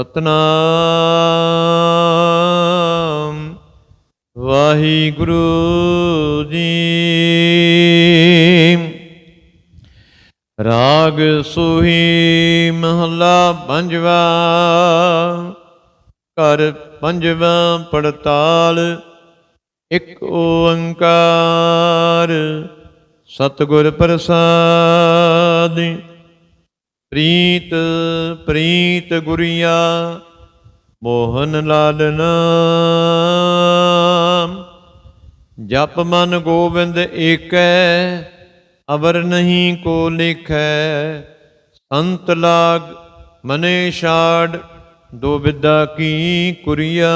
ਸਤਨਾਮ। ਵਾਹਿਗੁਰੂ ਜੀ। ਰਾਗ ਸੋਹੀ ਮਹਲਾ ਪੰਜਵਾ। ਕਰ ਪੰਜਵਾ ਪੜਤਾਲ। ਇੱਕ ਓੰਕਾਰ। ਸਤਿਗੁਰ ਪ੍ਰਸਾਦਿ। ਪ੍ਰੀਤ ਪ੍ਰੀਤ ਗੁਰੀਆ, ਮੋਹਨ ਲਾਲਨ ਜਪ ਮਨ ਗੋਬਿੰਦ ਏਕੈ, ਅਵਰ ਨਹੀਂ ਕੋ ਲਿਖੈ। ਸੰਤ ਲਾਗ ਮਨੇ ਛਾੜ, ਦੋ ਵਿਦਾ ਕੀ ਕੁਰੀਆ।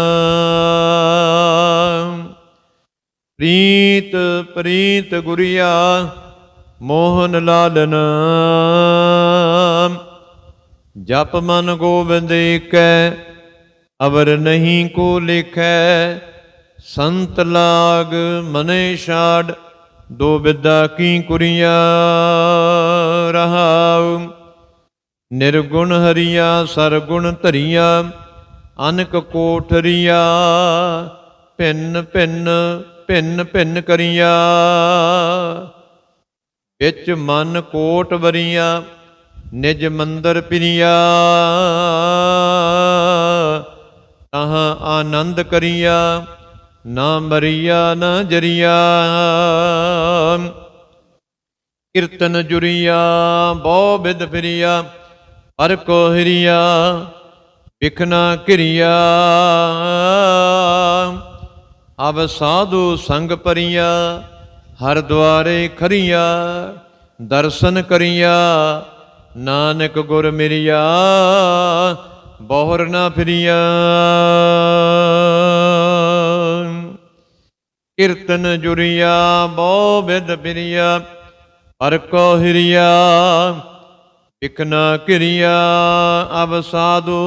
ਪ੍ਰੀਤ ਪ੍ਰੀਤ ਗੁਰੀਆ, ਮੋਹਨ ਲਾਲਨ ਜਪ ਮਨ ਗੋਬਿੰਦ ਏਕੈ, ਅਵਰ ਨਹੀਂ ਕੋ ਲਿਖੈ। ਸੰਤ ਲਾਗ ਮਨੇ ਛਾੜ, ਦੋ ਵਿਦਾ ਕੀ ਕੁਰੀਆ ਰਹਾਉ। ਨਿਰਗੁਣ ਹਰੀਆ, ਸਰਗੁਣ ਧਰੀਆ, ਅਨਕ ਕੋਠਰੀਆ ਭਿੰਨ ਭਿੰਨ ਭਿੰਨ ਭਿੰਨ ਕਰੀਆ। ਵਿੱਚ ਮਨ ਕੋਟ ਵਰੀਆ। ਨਿਜ ਮੰਦਰ ਪਿਰੀਆ ਤਹਾਂ ਆਨੰਦ ਕਰੀਆ, ਨਾ ਮਰੀਆ, ਨਾ ਜਰੀਆ। ਕੀਰਤਨ ਜੁਰੀਆ, ਬਹੁ ਬਿਦ ਫਿਰੀਆ, ਹਰ ਕੋ ਹਿਰੀਆ ਵਿਖਨਾ ਕਿਰਿਆ ਅਬ ਸਾਧੂ ਸੰਗ ਪਰੀਆ ਹਰ ਦੁਆਰੇ ਖਰੀਆ, ਦਰਸ਼ਨ ਕਰੀਆ। ਨਾਨਕ ਗੁਰ ਮਿਰਿਆ, ਬਹੁਰ ਨਾ ਫਿਰੀਆ। ਕੀਰਤਨ ਜੁਰੀਆ, ਬਹੁ ਵਿਦ ਫਿਰੀਆ ਹਰ ਕੋ ਹਿਰੀਆ ਇਕਨਾ ਕਿਰਿਆ ਅਬ ਸਾਧੂ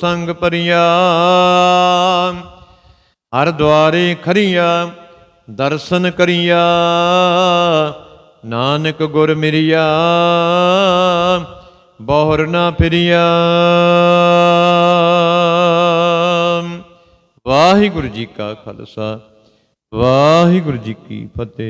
ਸੰਗ ਪਰਿਆ। ਹਰ ਦੁਆਰੇ ਖਰੀਆ, ਦਰਸ਼ਨ ਕਰੀਆ। ਨਾਨਕ ਗੁਰ ਮਿਰਿਆ ਬਹੁਰ ਨਾ ਫਿਰਿਆ। ਵਾਹਿਗੁਰੂ ਜੀ ਕਾ ਖਾਲਸਾ ਵਾਹਿਗੁਰੂ ਜੀ ਕੀ ਫਤਿਹ।